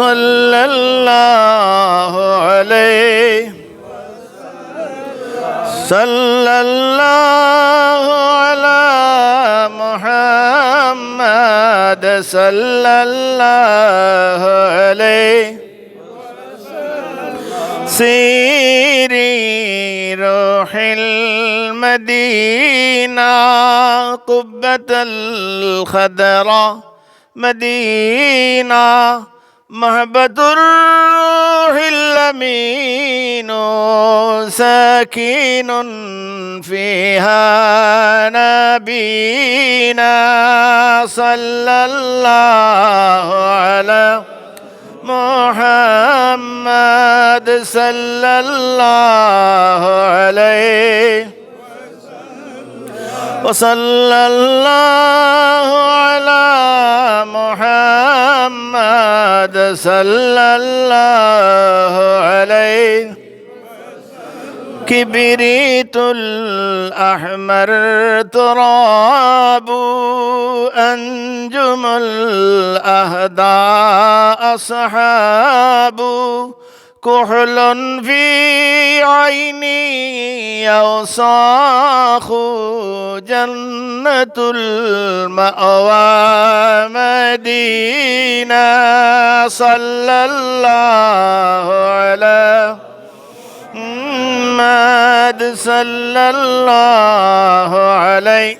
صلى الله عليه. صلى الله على محمد. صلى الله عليه. سيري روح المدينة قبة الخضراء مدينة محبة الروح الأمين ساكن فيها نبينا صلى الله على محمد صلى الله عليه وصلى الله على محمد صلى الله عليه. كبريت الأحمر تراب أنجم الأهداء أصحاب. كحل في عيني أوصاخ جنة المأوى مدينة صلى الله على محمد صلى الله عليه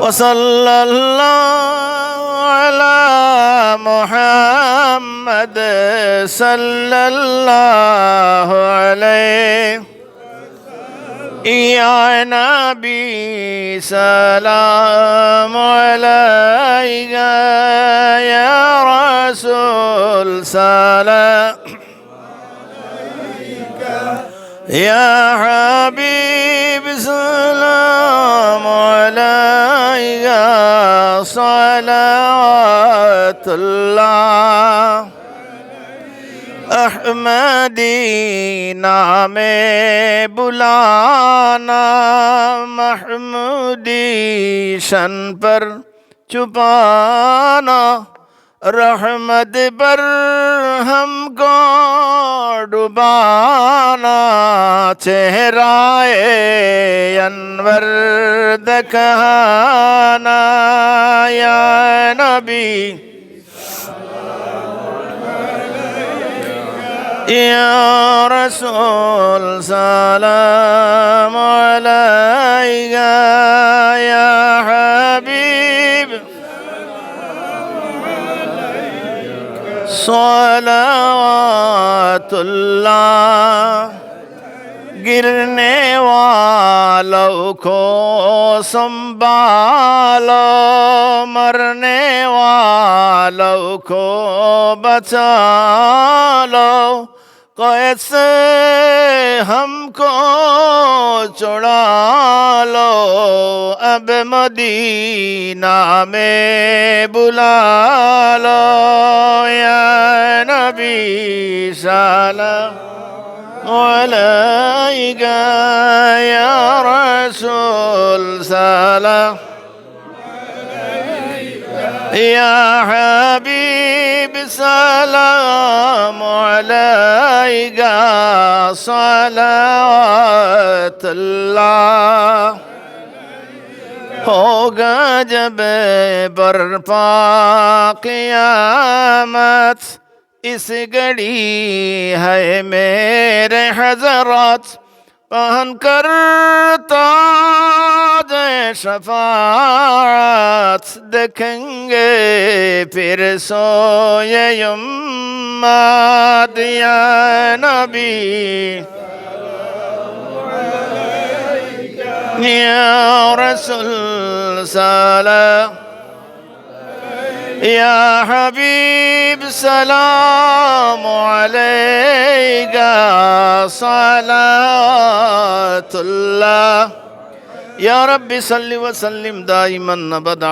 وصلى الله محمد صلى الله عليه. يا نبي سلام عليك يا رسول سلام يا حبيب سلام صلوات اللہ. احمدی نام بلانا محمودی شن پر چھپانا. रहमत पर हमको डुबाना चेहराए अनवर दखाना या नबी या रसूल सलाम अलैका सलातुल्लाह गिरने वालों को संभालो मरने वालों को बचा लो कैसे हमको चुड़ा अब मदीना में बुला लो या नबी सलाम عليك يا رسول سلام يا حبيب سلام عليك صلوات الله ہوگا جب برپا قیامت اس گڑی ہے میرے حضرات پہن کر تاج شفاعت دیکھیں گے پھر سوئے امت یا نبی يا رسول سلام يا حبيب سلام عليك صلاة الله. يا رب صل وسلم دائما ابدا.